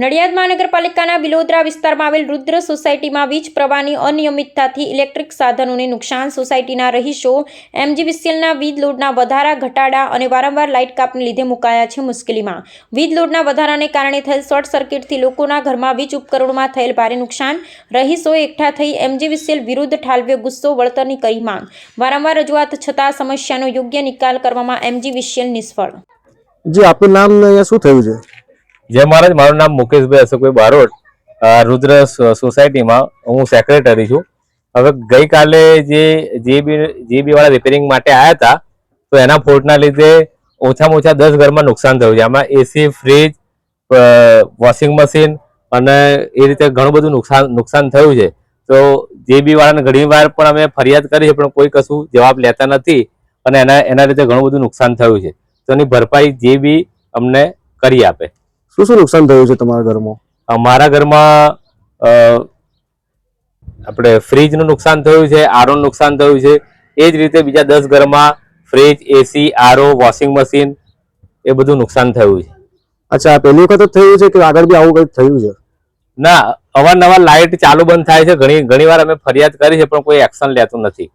નડિયાદ મહાનગરપાલિકાના બિલોદરા વિસ્તારમાં આવેલ રુદ્ર સોસાયટીમાં વીજ પ્રવાહની અનિયમિતતાથી ઇલેક્ટ્રિક સાધનોને નુકસાન સોસાયટીના રહીશો એમજીવીસીએલના વીજ લોડના વધારા, ઘટાડા અને વારંવાર લાઇટ કાપને લીધે મુકાયા છે મુશ્કેલીમાં. વીજ લોડના વધારાને કારણે થયેલ શોર્ટ સર્કિટથી લોકોના ઘરમાં વીજ ઉપકરણોમાં થયેલ ભારે નુકસાન. રહીશોએ એકઠા થઈ એમજીવીસીએલ વિરુદ્ધ ઠાલવ્યો ગુસ્સો, વળતરની કરી માંગ. વારંવાર રજૂઆત છતાં સમસ્યાનો યોગ્ય નિકાલ કરવામાં એમજીવીસીએલ નિષ્ફળ. જી, આપનું નામ અહીંયા શું થયું છે? જય મહારાજ, મારું નામ મુકેશભાઈ અશોકભાઈ બારોટ. રુદ્ર સોસાયટીમાં હું સેક્રેટરી છું. હવે ગઈકાલે જે જીબી જીબી વાળા રિપેરિંગ માટે આવ્યા હતા, તો એના ફોલ્ટના લીધે ઓછામાં ઓછા દસ ઘરમાં નુકસાન થયું છે. આમાં એસી ફ્રીજ વોશિંગ મશીન અને એ રીતે ઘણું બધું નુકસાન નુકસાન થયું છે. તો જીબી વાળાને ઘણી વાર પણ અમે ફરિયાદ કરી છે, પણ કોઈ કશું જવાબ લેતા નથી અને એના એના લીધે ઘણું બધું નુકસાન થયું છે. તો એની ભરપાઈ જીબી અમને કરી આપે. શું શું નુકસાન થયું છે તમારા ઘરમાં? અમારા ઘરમાં આપણે ફ્રીજનું નુકસાન થયું છે આરોનું નુકસાન થયું છે. એ જ રીતે બીજા દસ ઘરમાં fridge AC RO washing machine એ બધું નુકસાન થયું છે. અચ્છા પહેલી વખત જ થયું છે કે આગળ બી આવું કંઈક થયું છે? ના અવારનવાર લાઇટ ચાલુ બંધ થાય છે. ઘણી ઘણી વાર અમે ફરિયાદ કરી છે પણ કોઈ એક્શન લેતું નથી.